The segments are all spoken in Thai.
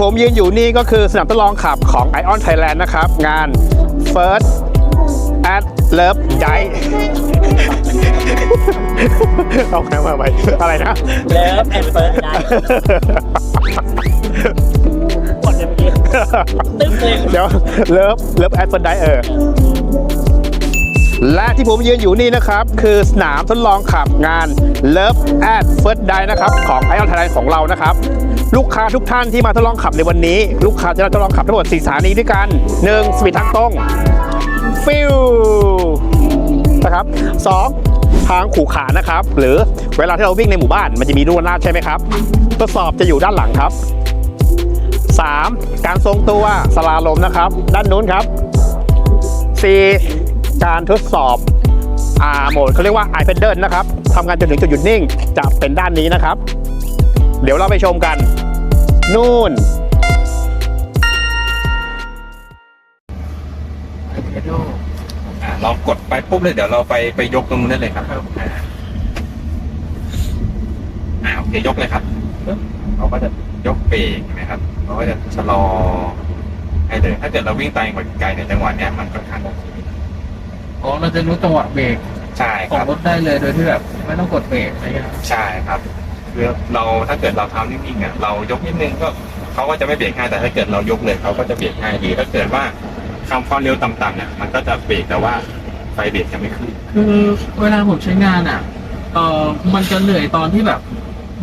ผมยืนอยู่นี่ก็คือสนามทดลองขับของ Ion Thailand นะครับ งาน First at Love Day เอาแค่มาไปอะไรนะเลิฟแอนด์เฟิร์สได้กดเลยเมื่อกี้ตึ้งเลยเดี๋ยวเลิฟเลิฟแอดเฟิร์นไดเออ และที่ผมยืนอยู่นี่นะครับ คือสนามทดลองขับงาน Love at First d i นะครับ ของ i อ n Thailand ของเรานะครับลูกค้าทุกท่านที่มาทดลองขับในวันนี้ ลูกค้าจะทดลองขับทั้งหมด4สถานีด้วยกัน 1. สปีดทางตรงฟิวนะครับ 2. ทางขู่ขานะครับ หรือเวลาที่เราวิ่งในหมู่บ้านมันจะมีรูลาดใช่ไหมครับทดสอบจะอยู่ด้านหลังครับ 3. การทรงตัวสลาลมนะครับ ด้านนู้นครับ 4. การทดสอบอ่าโหมดเขาเรียกว่า i p e d a l นะครับทำงานจนถึงจุดหยุดนิ่งจะเป็นด้านนี้นะครับ เดี๋ยวเราไปชมกัน นู่นอ่าเรากดไปปุ๊บเลยเดี๋ยวเราไปไปยกตรงนู้นได้เลยครับอ่าอ่าโอเคยกเลยครับปึ๊บเขาก็จะยกเบรกนะครับเขาก็จะชะลอให้เลยถ้าเกิดเราวิ่งไต่ไกลในจังหวะเนี้ยมันค่อนข้างโอเค อ๋อเราจะรู้จังหวะเบรกใช่ขคองรับรถได้เลยโดยที่แบบไม่ต้องกดเบรกอะไรเงี้ยใช่ครับคือเราถ้าเกิดเราทำนิ่งๆอะเรายกนิดนึงก็เขาก็จะไม่เบรกให้แต่ถ้าเกิดเรายกเลยเขาก็จะเบรกให้หรือถ้าเกิดว่าทำความเร็วต่ำๆเนี่ยมันก็จะเบรกแต่ว่าไฟเบรกจะไม่ขึ้น คือเวลาผมใช้งานอะเออมันจะเหนื่อยตอนที่แบบ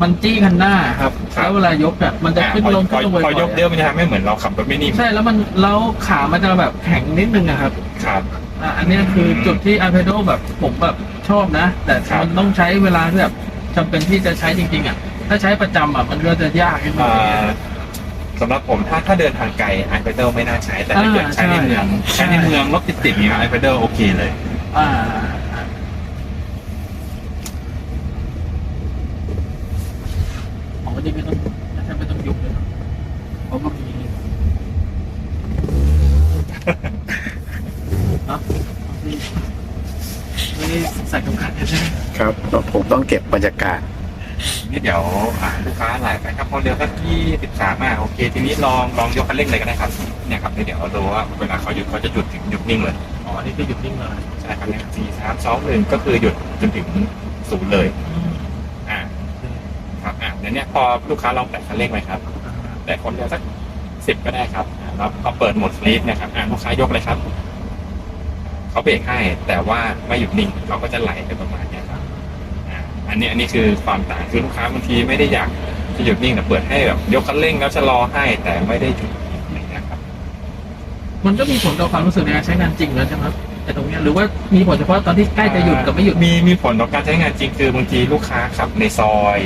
มันจี้คันหน้าครับครับ แล้วเวลายกอะมันจะขึ้นลงพอขึ้นลงพอบ่อยยกเยอะมันจะทำให้เหมือนเราขับรถไม่นิ่มๆใช่แล้วมันแล้วขามันจะแบบแข็งนิดนึงอะครับ ครับ อะอันเนี้ยคือจุดที่ i p a d o แบบผมแบบชอบนะ แต่ครับ มันต้องใช้เวลาที่แบบจำเป็นที่จะใช้จริง ๆ อะ ถ้าใช้ประจำอะมันก็จะยากนิดนึงเอ่อสำหรับผมถ้าถ้าเดินทางไกลไอเพเดลไม่น่าใช้ แต่ถ้าเกิดอ่าใช้ในเมืองใช่ ใช้ในเมืองรถติดๆอย่างเงี้ยไอเพเดลโอเคเลย อ่า ของที่ไม่ต้องแทบไม่ต้องยุบเลยเนอะเพราะมันมีเนอะ ไม่ได้ใส่กำขัดใช่ไหมครับผมต้องเก็บบรรยากาศนี่เดี๋ยวอ่าลูกค้าไหลไปครับพอเร็วสักที่สิบสามอะโอเค ทีนี้ลองลองยกคันเร่งเลยก็ได้ครับเนี่ยครับนี่เดี๋ยวเราดูว่าเวลาเขาหยุดเขาจะหยุดถึงหยุดนิ่งเลยอ๋ออันนี่คือหยุดนิ่งเลยใช่ครับเนี่ยสี่สามสองหนึ่งก็คือหยุดจนถึงศูนย์เลยอ่าครับอ่าเดี๋ยวเนี้พอลูกค้าลองแตะคันเร่งไหมครับ แต่คนเดียวสักสิบก็ได้ครับอ่าแล้วพอเปิดโหมดฟรีดนะครับอ่าลูกค้ายกเลยครับ เขาเบรกให้แต่ว่าไม่หยุดนิ่งเขาก็จะไหลไปประมาณเนี้ยครับอ่าอันนี้อันนี้คือความต่างคือลูกค้าบางทีไม่ได้อยากจะหยุดนิ่งแต่เปิดให้แบบยกคันเร่งแล้วชะลอให้แต่ไม่ได้หยุดอย่างเงี้ยครับมันก็มีผลต่อความรู้สึกในการใช้งานจริงแล้วใช่ไหมครับแต่ตรงเนี้ยหรือว่ามีผลเฉพาะตอนที่ใกล้จะหยุดกับไม่หยุดมีมีผลต่อการใช้งานจริงคือบางทีลูกค้าขับในซอย